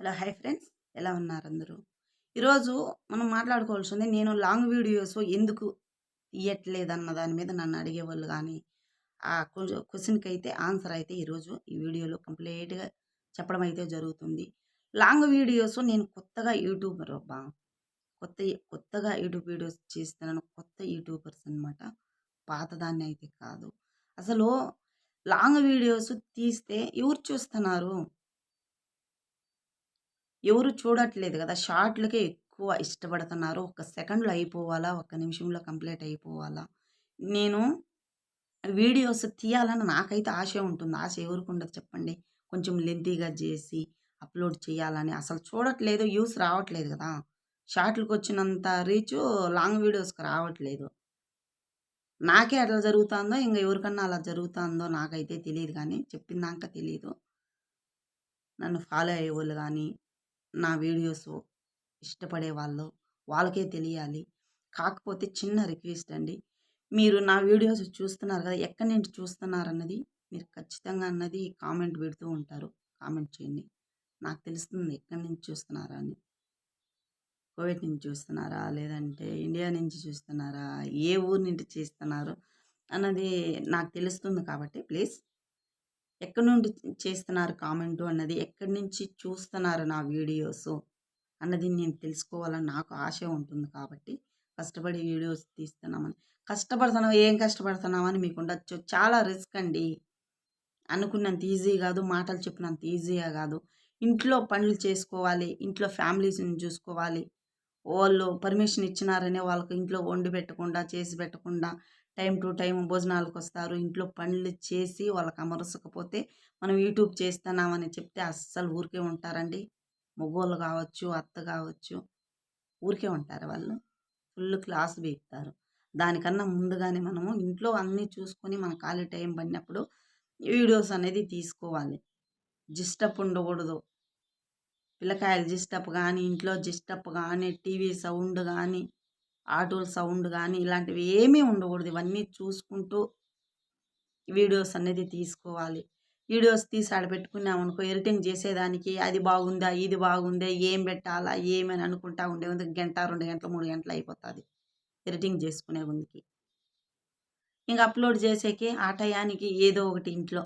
Hello hi friends. ఎలా ఉన్నారు అందరూ? ఈరోజు మనం మాట్లాడుకోవాల్సింది నేను లాంగ్ వీడియోస్ ఎందుకు తీయట్లేదు అన్న దాని మీద నన్ను అడిగేవాళ్ళు కానీ ఆ క్వశ్చన్కి అయితే ఆన్సర్ అయితే ఈరోజు ఈ వీడియోలో కంప్లీట్గా చెప్పడం అయితే జరుగుతుంది. లాంగ్ వీడియోస్ నేను కొత్తగా యూట్యూబర్ అబ్బా! కొత్త కొత్తగా యూట్యూబ్ వీడియోస్ చేస్తున్నాను. కొత్త యూట్యూబర్స్ అనమాట పాతదాన్ని అయితే కాదు. అసలు లాంగ్ వీడియోస్ తీస్తే ఎవరు చూస్తున్నారు? ఎవరు చూడట్లేదు కదా! షార్ట్లకే ఎక్కువ ఇష్టపడుతున్నారు. ఒక సెకండ్లో అయిపోవాలా? ఒక నిమిషంలో కంప్లీట్ అయిపోవాలా? నేను వీడియోస్ తీయాలని నాకైతే ఆశ ఉంటుంది. ఆశ ఎవరికి ఉండదు చెప్పండి. కొంచెం లెంతీగా చేసి అప్లోడ్ చేయాలని. అసలు చూడట్లేదు యూస్ రావట్లేదు కదా! షార్ట్లకు వచ్చినంత రీచ్ లాంగ్ వీడియోస్కి రావట్లేదు. నాకే అట్లా జరుగుతుందో ఇంకా ఎవరికన్నా అలా జరుగుతుందో నాకైతే తెలియదు కానీ చెప్పిందాక తెలియదు నన్ను ఫాలో అయ్యేవాళ్ళు కానీ నా వీడియోస్ ఇష్టపడే వాళ్ళు వాళ్ళకే తెలియాలి. కాకపోతే చిన్న రిక్వెస్ట్ అండి. మీరు నా వీడియోస్ చూస్తున్నారు కదా ఎక్కడి నుంచి చూస్తున్నారు అన్నది మీరు ఖచ్చితంగా అన్నది కామెంట్ పెడుతూ ఉంటారు. కామెంట్ చేయండి. నాకు తెలుస్తుంది ఎక్కడి నుంచి చూస్తున్నారా అని. కోవిడ్ నుంచి చూస్తున్నారా? లేదంటే ఇండియా నుంచి చూస్తున్నారా? ఏ ఊరు నుంచి చేస్తున్నారు అన్నది నాకు తెలుస్తుంది కాబట్టి ప్లీజ్ ఎక్కడి నుండి చేస్తున్నారు కామెంటు అన్నది ఎక్కడి నుంచి చూస్తున్నారు నా వీడియోస్ అన్నది నేను తెలుసుకోవాలని నాకు ఆశ ఉంటుంది కాబట్టి కష్టపడి వీడియోస్ తీస్తున్నామని. కష్టపడుతున్నావు? ఏం కష్టపడుతున్నామని మీకు ఉండొచ్చు. చాలా రిస్క్ అండి. అనుకున్నంత ఈజీ కాదు మాటలు చెప్పినంత ఈజీగా కాదు. ఇంట్లో పనులు చేసుకోవాలి ఇంట్లో ఫ్యామిలీస్ని చూసుకోవాలి. వాళ్ళు పర్మిషన్ ఇచ్చినారనే వాళ్ళకి ఇంట్లో వండి పెట్టకుండా చేసి పెట్టకుండా టైం టు టైం భోజనాలకు వస్తారు ఇంట్లో పనులు చేసి వాళ్ళకి అమరసకపోతే మనం యూట్యూబ్ చేస్తున్నామని చెప్తే అస్సలు ఊరికే ఉంటారండి. మగవాళ్ళు కావచ్చు అత్త కావచ్చు ఊరికే ఉంటారు వాళ్ళు. ఫుల్ క్లాస్ బీక్తారు దానికన్నా ముందుగానే మనము ఇంట్లో అన్నీ చూసుకొని మన ఖాళీ టైం పడినప్పుడు వీడియోస్ అనేది తీసుకోవాలి. జిస్టప్ ఉండకూడదు. పిల్లకాయలు జిస్టప్ కానీ ఇంట్లో జిస్టప్ కానీ టీవీ సౌండ్ కానీ ఆటోల సౌండ్ కానీ ఇలాంటివి ఏమీ ఉండకూడదు. ఇవన్నీ చూసుకుంటూ వీడియోస్ అనేది తీసుకోవాలి. వీడియోస్ తీసి ఆడ పెట్టుకున్నామనుకో ఎడిటింగ్ చేసేదానికి అది బాగుందా ఇది బాగుందా ఏం పెట్టాలా ఏమని అనుకుంటా ఉండే ఉంది గంట రెండు గంటలు మూడు గంటలు అయిపోతుంది ఎడిటింగ్ చేసుకునే ముందుకి. ఇంకా అప్లోడ్ చేసేకి ఆ టయానికి ఏదో ఒకటి ఇంట్లో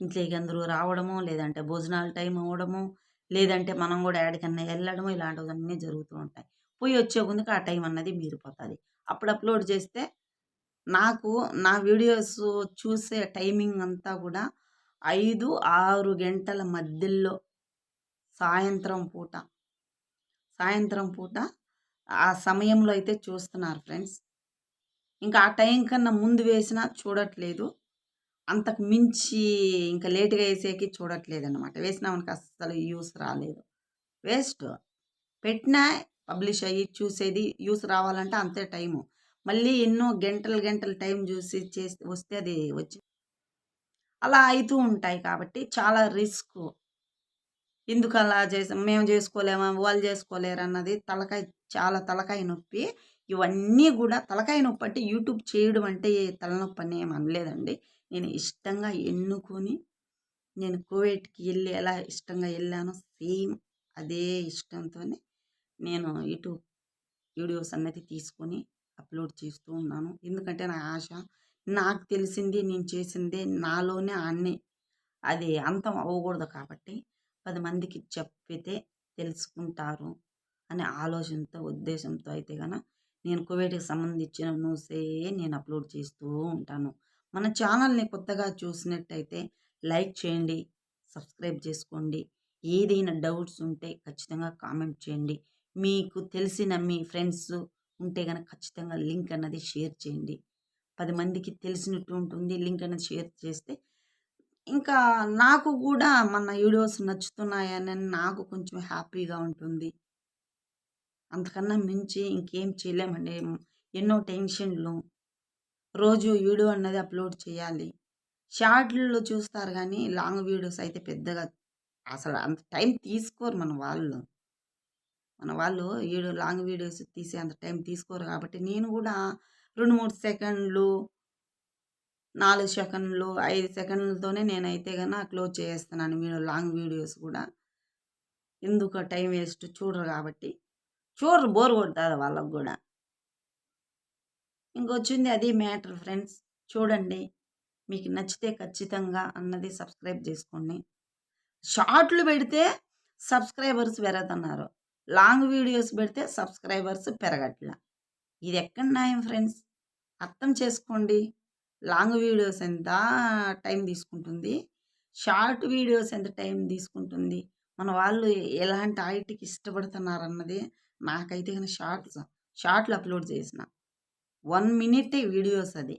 ఇంట్లోకి అందరూ రావడము లేదంటే భోజనాల టైం అవ్వడము లేదంటే మనం కూడా యాడికన్నా వెళ్ళడము ఇలాంటివన్నీ జరుగుతూ ఉంటాయి. పోయి వచ్చే ముందుకు ఆ టైం అన్నది మీరిపోతుంది. అప్పుడు అప్లోడ్ చేస్తే నాకు నా వీడియోస్ చూసే టైమింగ్ అంతా కూడా ఐదు ఆరు గంటల మధ్యలో సాయంత్రం పూట సాయంత్రం పూట ఆ సమయంలో అయితే చూస్తున్నారు ఫ్రెండ్స్. ఇంకా ఆ టైం కన్నా ముందు వేసినా చూడట్లేదు. అంతకు మించి ఇంకా లేట్గా వేసేకి చూడట్లేదు అనమాట వేసినా అస్సలు యూస్ రాలేదు. వేస్ట్. పెట్టినా పబ్లిష్ అయ్యి చూసేది యూస్ రావాలంటే అంతే టైము. మళ్ళీ ఎన్నో గంటలు గంటలు టైం చూసి చేసి వస్తే అది వచ్చి అలా అవుతూ ఉంటాయి కాబట్టి చాలా రిస్క్. ఎందుకు అలా చేసాం? మేము చేసుకోలేమా? వాళ్ళు చేసుకోలేరు అన్నది తలకాయ చాలా తలకాయ నొప్పి. ఇవన్నీ కూడా తలకాయ నొప్పి అంటే యూట్యూబ్ చేయడం అంటే తలనొప్పి అని ఏమి అనలేదండి. నేను ఇష్టంగా ఎన్నుకొని నేను కోవిడ్కి వెళ్ళి ఎలా ఇష్టంగా వెళ్ళానో సేమ్ అదే ఇష్టంతోనే నేను యూట్యూబ్ వీడియోస్ అన్నది తీసుకొని అప్లోడ్ చేస్తూ ఉన్నాను. ఎందుకంటే నా ఆశ నాకు తెలిసింది నేను చేసిందే నాలోనే అన్నీ. అది అంతం అవ్వకూడదు కాబట్టి పది మందికి చెప్పితే తెలుసుకుంటారు అనే ఆలోచనతో ఉద్దేశంతో అయితే కన నేను కువైట్కి సంబంధించిన న్యూసే నేను అప్లోడ్ చేస్తూ ఉంటాను. మన ఛానల్ని కొత్తగా చూసినట్టయితే లైక్ చేయండి సబ్స్క్రైబ్ చేసుకోండి. ఏదైనా డౌట్స్ ఉంటే ఖచ్చితంగా కామెంట్ చేయండి. మీకు తెలిసిన మీ ఫ్రెండ్స్ ఉంటే కనుక ఖచ్చితంగా లింక్ అన్నది షేర్ చేయండి. పది మందికి తెలిసినట్టు ఉంటుంది. లింక్ అనేది షేర్ చేస్తే ఇంకా నాకు కూడా మన వీడియోస్ నచ్చుతున్నాయని నాకు కొంచెం హ్యాపీగా ఉంటుంది. అంతకన్నా మించి ఇంకేం చేయలేమండి. ఎన్నో టెన్షన్లు. రోజు వీడియో అన్నది అప్లోడ్ చేయాలి. షార్ట్లో చూస్తారు కానీ లాంగ్ వీడియోస్ అయితే పెద్దగా అసలు అంత టైం తీసుకోరు మన వాళ్ళు. మన వాళ్ళు వీడియో లాంగ్ వీడియోస్ తీసే అంత టైం తీసుకోరు కాబట్టి నేను కూడా రెండు మూడు సెకండ్లు నాలుగు సెకండ్లు ఐదు సెకండ్లతోనే నేనైతే కన్నా క్లోజ్ చేస్తున్నాను వీడియో లాంగ్ వీడియోస్ కూడా. ఎందుకు టైం వేస్ట్ చూడరు కాబట్టి. చూడరు బోర్ కొడుతుంది వాళ్ళకు కూడా. ఇంకొచ్చింది అది మ్యాటర్ ఫ్రెండ్స్ చూడండి. మీకు నచ్చితే ఖచ్చితంగా అన్నది సబ్స్క్రైబ్ చేసుకోండి. షార్ట్లు పెడితే సబ్స్క్రైబర్స్ పెరగతున్నారు. లాంగ్ వీడియోస్ పెడితే సబ్స్క్రైబర్స్ పెరగట్ల. ఇది ఎక్కడ న్యాయం ఫ్రెండ్స్? అర్థం చేసుకోండి. లాంగ్ వీడియోస్ ఎంత టైం తీసుకుంటుంది? షార్ట్ వీడియోస్ ఎంత టైం తీసుకుంటుంది? మన వాళ్ళు ఎలాంటి ఐటీకి ఇష్టపడుతున్నారు అన్నది నాకైతే కానీ షార్ట్స్ షార్ట్లు అప్లోడ్ చేసిన. వన్ మినిట్ వీడియోస్ అది.